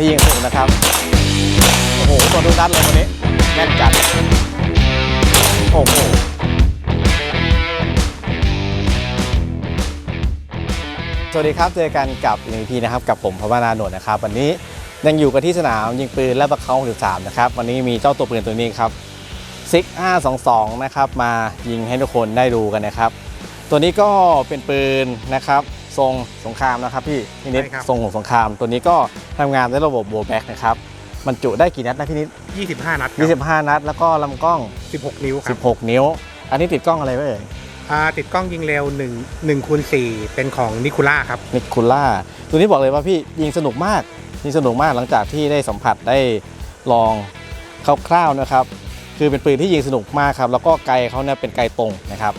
ที่ยิงสูงนะครับ โอ้โหตัวทุกนัดเลยวันนี้แน่นจัด โอ้โหสวัสดีครับ เจอกันกับอีกหนึ่งทีนะครับกับผมพระวนาโนนนะครับ วันนี้ยังอยู่กันที่สนามยิงปืนและประเขา63นะครับ วันนี้มีเจ้าตัวปืนตัวนี้ครับซิก522 นะครับ มายิงให้ทุกคนได้ดูกันนะครับ ตัวนี้ก็เป็นปืนนะครับ ทรงสงครามนะครับพี่พี่นิดใช่ครับ ทรงของสงคราม ตัวนี้ก็ทำงานด้วยระบบโบแบ็กนะครับบรรจุได้กี่นัดนะพี่นิด 25 นัดครับ25 นัด แล้วก็ลำกล้อง16 นิ้วครับ16 นิ้ว อันนี้ติดกล้องอะไรไว้เอ่ยอ่าติดกล้องยิงเร็ว1 1คูณ4เป็นของนิคูล่าครับ นิคูล่าตัวนี้บอกเลยว่าพี่ยิงสนุกมากยิงสนุกมากหลังจากที่ได้สัมผัสได้ลองคร่าวๆนะครับ คือเป็นปืนที่ยิงสนุกมากครับ แล้วก็ไกลเขาเนี่ยเป็นไกลตรงนะครับ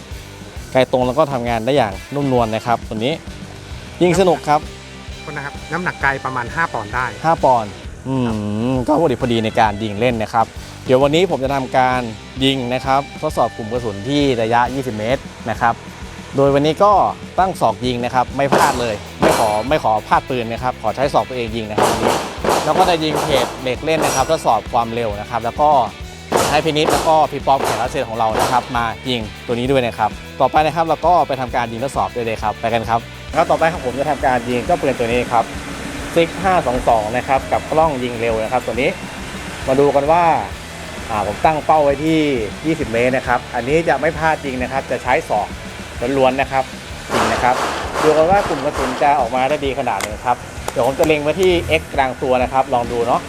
ไกลตรงแล้วก็ทำงานได้อย่างนุ่มนวลนะครับ ตัวนี้ ยิงสนุกครับ คนนะครับน้ำหนักไกลประมาณ 5ปอนด์ได้ 5 ปอนด์อืมก็พอดีพอดีในการยิงเล่นนะครับ เดี๋ยววันนี้ผมจะทำการยิงนะครับ ทดสอบกลุ่มกระสุนที่ระยะ 20 เมตรนะครับ โดยวันนี้ก็ตั้งศอกยิงนะครับ ไม่พลาดเลย ไม่ขอไม่ขอพลาดปืนนะครับ ขอใช้ศอกตัวเองยิงนะครับวันนี้แล้วก็จะยิงเพจเหล็กเล่นนะครับทดสอบความเร็วนะครับ แล้วก็ให้พินิษแล้วก็พี่ป๊อปแขกรับเชิญของเรานะครับ มายิงตัวนี้ด้วยนะครับ ต่อไปนะครับเราก็ไปทำการยิงทดสอบด้วยเลยครับ ไปกันครับ ครับต่อไปครับผมจะทำการยิงเจ้าปืนตัวนี้ครับซิก522 นะครับ กับกล้องยิงเร็วนะครับ ตัวนี้มาดูกันว่าผมตั้งเป้าไว้ที่ 20 เมตรนะครับ อันนี้จะไม่พลาดจริงนะครับ จะใช้ศอกล้วนๆนะครับจริงนะครับ ดูกันว่ากลุ่มกระสุนจะออกมาได้ดีขนาดไหนครับ เดี๋ยวผมจะเล็งไว้ที่ X กลางตัวนะครับ ลองดูเนาะ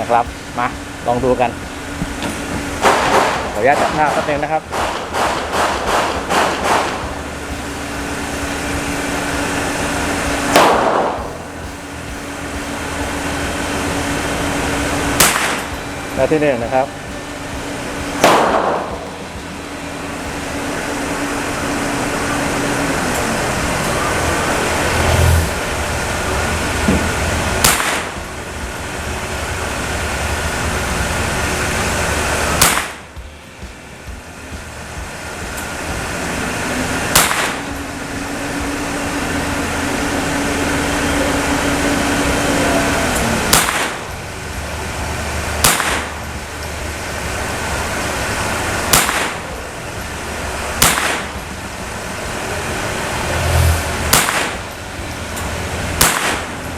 นะครับ มาลองดูกันขออนุญาตจับภาพแป๊บนึงนะครับ และที่นี่นะครับ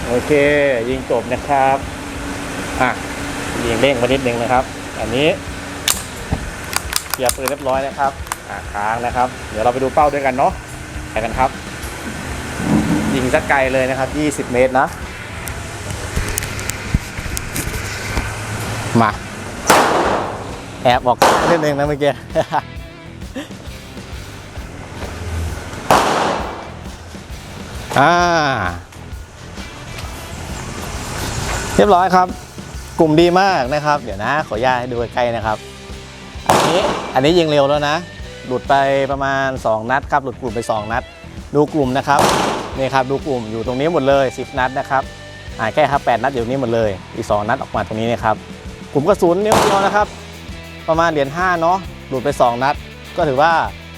โอเค ยิงจบนะครับ อะ ยิงเร่งมานิดนึงนะครับ อันนี้เกียร์ปืนเรียบร้อยนะครับ อะค้างนะครับ เดี๋ยวเราไปดูเป้าด้วยกันเนาะไปกันครับ ยิงสักไกลเลยนะครับ 20 เมตรนะ มาแอบออกนิดนึงนะเมื่อกี้อ่า เรียบร้อยครับ กลุ่มดีมากนะครับ เดี๋ยวนะ ขออนุญาตให้ดูใกล้ๆนะครับ อันนี้อันนี้ยิงเร็วแล้วนะ หลุดไปประมาณ 2 นัดครับ หลุดกลุ่มไป 2 นัด ดูกลุ่มนะครับ นี่ครับ ดูกลุ่มอยู่ตรงนี้หมดเลย 10 นัดนะครับหาแค่ครับ8นัดอยู่นี้หมดเลย อีก 2 นัดออกมาตรงนี้นะครับ กลุ่มกระสุนนิ้วเดียวนะครับ ประมาณเหรียญ5เนาะ หลุดไป 2 นัด ก็ถือว่า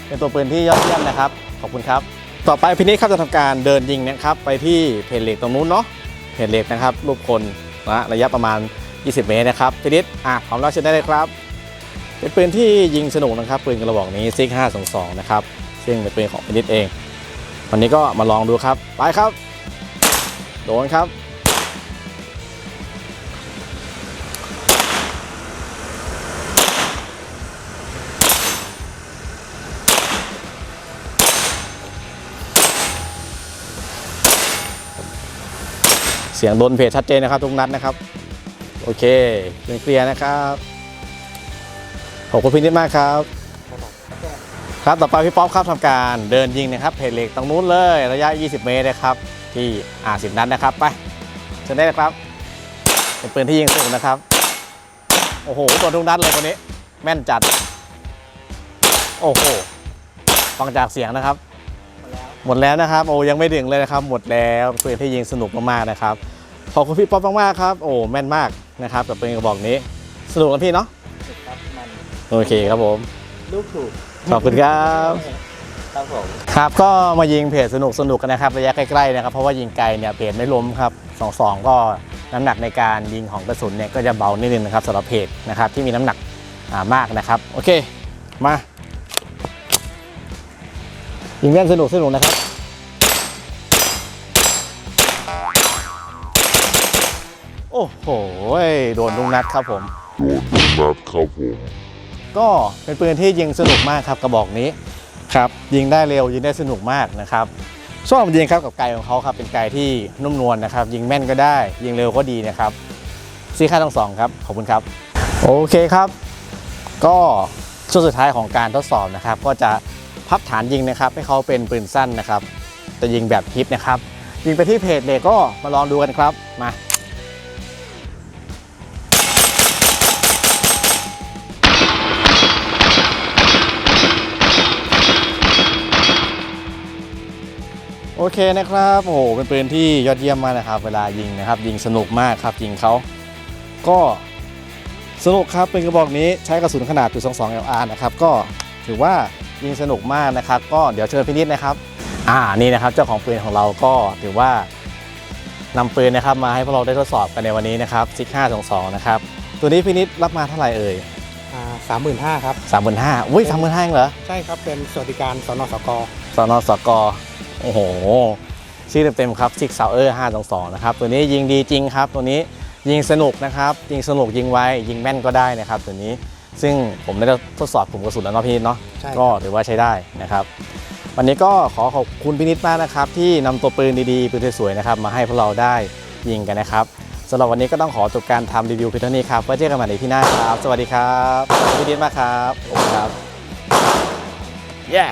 เป็นตัวปืนที่ยอดเยี่ยมนะครับ ขอบคุณครับ ต่อไปพินิจครับจะทำการเดินยิงนะครับ ไปที่เพจเหล็กตรงนู้นเนาะเพจเหล็กนะครับรูปคน นะระยะประมาณ 20 เมตรนะครับพินิจอะพร้อมแล้วเชิญได้เลยครับ เป็นปืนที่ยิงสนุกนะครับปืนกระบอกนี้ซิก522 นะครับซึ่งเป็นปืนของพินิจเอง วันนี้ก็มาลองดูครับไปครับ โดนครับ สียงโดนเพจชัดเจนนะครับทุกนัดนะครับ โอเคเคลียร์นะครับ ขอบคุณพี่นิดมากครับ ครับต่อไปพี่ป๊อปครับทำการเดินยิงนะครับเพจเหล็กตรงนู้นเลยระยะ 20 เมตรนะครับ ที่อ่าสิบนัดนะครับ ไปเชิญได้เลยครับ เป็นปืนที่ยิงสูงนะครับ โอ้โหตัวทุกนัดเลยคนนี้ แม่นจัด โอ้โหฟังจากเสียงนะครับหมดแล้วนะครับโอ้ยังไม่ดึงเลยนะครับ หมดแล้วปืนที่ยิงสนุกมากๆนะครับ ขอบคุณพี่ป๊อปมากๆครับ โอ้แม่นมากนะครับกับปืนกระบอกนี้ สนุกนะพี่เนาะครับมันโอเคครับผม ลูกถูกขอบคุณครับครับผมครับก็มายิงเพจสนุกสนุกกันนะครับระยะใกล้ๆนะครับเพราะว่ายิงไกลเนี่ยเพจไม่ล้มครับ22ก็น้ำหนักในการยิงของกระสุนเนี่ยก็จะเบานิดนึงนะครับสำหรับเพจนะครับที่มีน้ำหนักอ่ามากนะครับ โอเคมายิงแม่นสนุกสนุกนะครับ อ้โหโดนลุงนัดครับผมนัดครับผมก็เป็นปืนที่ยิงสนุกมากครับกระบอกนี้ครับยิงได้เร็วยิงได้สนุกมากนะครับชอบยิงครับกับไกของเขาครับเป็นไกที่นุ่มนวลนะครับ ยิงแม่นก็ได้ ยิงเร็วก็ดีนะครับซีค่าทั้งสองครับขอบคุณครับ โอเคครับ ก็ช่วงสุดท้ายของการทดสอบนะครับ ก็จะพับฐานยิงนะครับ ให้เขาเป็นปืนสั้นนะครับจะยิงแบบฮิปนะครับ ยิงไปที่เพจเลยก็มาลองดูกันครับมา โอเคนะครับโอ้โหเป็นปืนที่ยอดเยี่ยมมากนะครับ เวลายิงนะครับ ยิงสนุกมากครับยิงเขาก็สนุกครับเป็นกระบอกนี้ใช้กระสุนขนาดจุด22 LR นะครับก็ถือว่ายิงสนุกมากนะครับ ก็เดี๋ยวเชิญพินิษนะครับ อ่านี่นะครับเจ้าของปืนของเราก็ถือว่านำปืนนะครับมาให้พวกเราได้ทดสอบกันในวันนี้นะครับซิก522นะครับตัวนี้พินิษรับมาเท่าไหร่เอ่ยสามหมื่นห้าครับ35,000อุ้ย35,000เหรอ ใช่ครับ เป็นสวัสดิการสนสกสนสก โอ้โห ชื่อเต็มๆครับซิกซาวเออร์522นะครับ ตัวนี้ยิงดีจริงครับ ตัวนี้ยิงสนุกนะครับ ยิงสนุกยิงไวยิงแม่นก็ได้นะครับ ตัวนี้ซึ่งผมได้ทดสอบกลุ่มกระสุนแล้วเนาะพี่เนาะใช่ก็ถือว่าใช้ได้นะครับ วันนี้ก็ขอขอบคุณพี่นิดมากนะครับ ที่นำตัวปืนดีๆปืนสวยๆนะครับมาให้พวกเราได้ยิงกันนะครับสำหรับวันนี้ก็ต้องขอจบการทำรีวิวเพียงเท่านี้ครับไว้เจอกันใหม่ในที่หน้าครับ สวัสดีครับขอบคุณพี่นิดมากครับขอบคุณครับ yeah